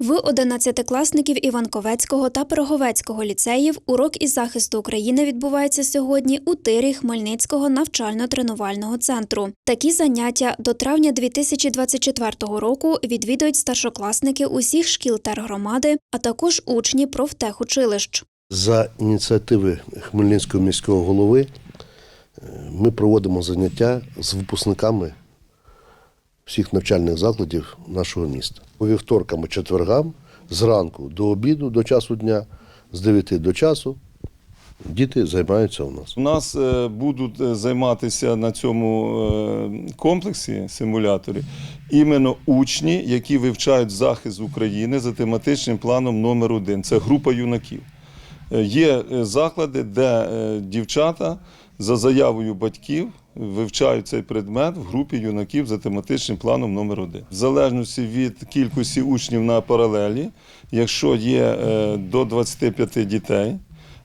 В 11-класників Іванковецького та Пироговецького ліцеїв урок із захисту України відбувається сьогодні у тирі Хмельницького навчально-тренувального центру. Такі заняття до травня 2024 року відвідують старшокласники усіх шкіл тергромади, а також учні профтехучилищ. За ініціативи Хмельницького міського голови е, ми проводимо заняття з випускниками всіх навчальних закладів нашого міста. По вівторкам і четвергам зранку до обіду, до часу дня, з 9 до часу діти займаються у нас. У нас е, будуть е, займатися на цьому е, комплексі симуляторі іменно учні, які вивчають захист України за тематичним планом номер 1 Це група юнаків. Є заклади, де дівчата за заявою батьків вивчають цей предмет в групі юнаків за тематичним планом номер 1 В залежності від кількості учнів на паралелі, якщо є е, до 25 дітей,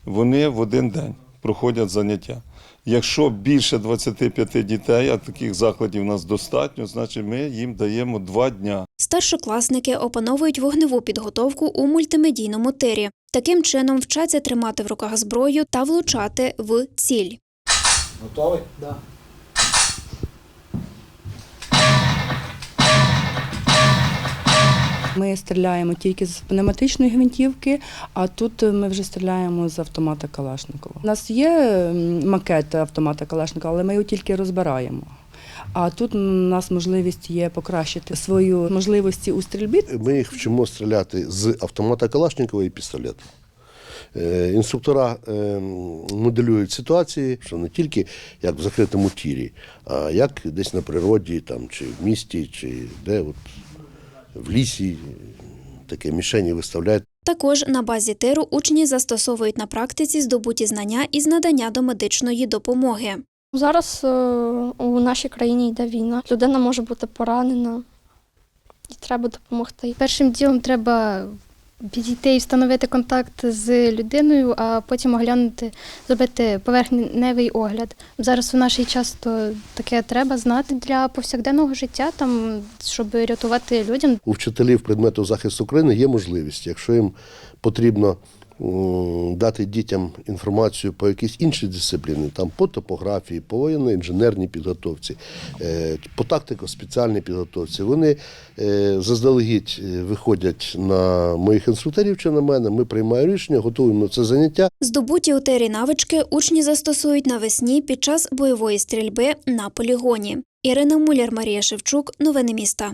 вони в один день проходять заняття. Якщо більше 25 дітей, а таких закладів у нас достатньо, значить ми їм даємо два дня. Старшокласники опановують вогневу підготовку у мультимедійному тирі. Таким чином вчаться тримати в руках зброю та влучати в ціль. Готовий? Да. Ми стріляємо тільки з пневматичної гвинтівки, а тут ми вже стріляємо з автомата Калашникова. У нас є макет автомата Калашникова, але ми його тільки розбираємо. А тут у нас можливість є покращити свої можливості у стрільбі. Ми їх вчимо стріляти з автомата Калашникова і пістолета. Е, Інструктора е, моделюють ситуації, що не тільки як в закритому тірі, а як десь на природі, там, чи в місті, чи де от, в лісі таке мішені виставляють. Також на базі тиру учні застосовують на практиці здобуті знання із надання домедичної допомоги. Зараз е, у нашій країні йде війна. Людина може бути поранена і треба допомогти. Першим ділом треба підійти і встановити контакт з людиною, а потім оглянути, зробити поверхневий огляд. Зараз у нашій часто таке треба знати для повсякденного життя, там, щоб рятувати людям. У вчителів предмету захисту України є можливість, якщо їм потрібно дати дітям інформацію по якійсь іншій дисципліні, там по топографії, по воєнно-інженерній підготовці, е, по тактико-спеціальній підготовці, вони е, заздалегідь е, виходять на моїх інструкторів чи на мене. Ми приймаємо рішення, готуємо це заняття. Здобуті у тирі навички учні застосують навесні під час бойової стрільби на полігоні. Ірина Муляр, Марія Шевчук. Новини міста.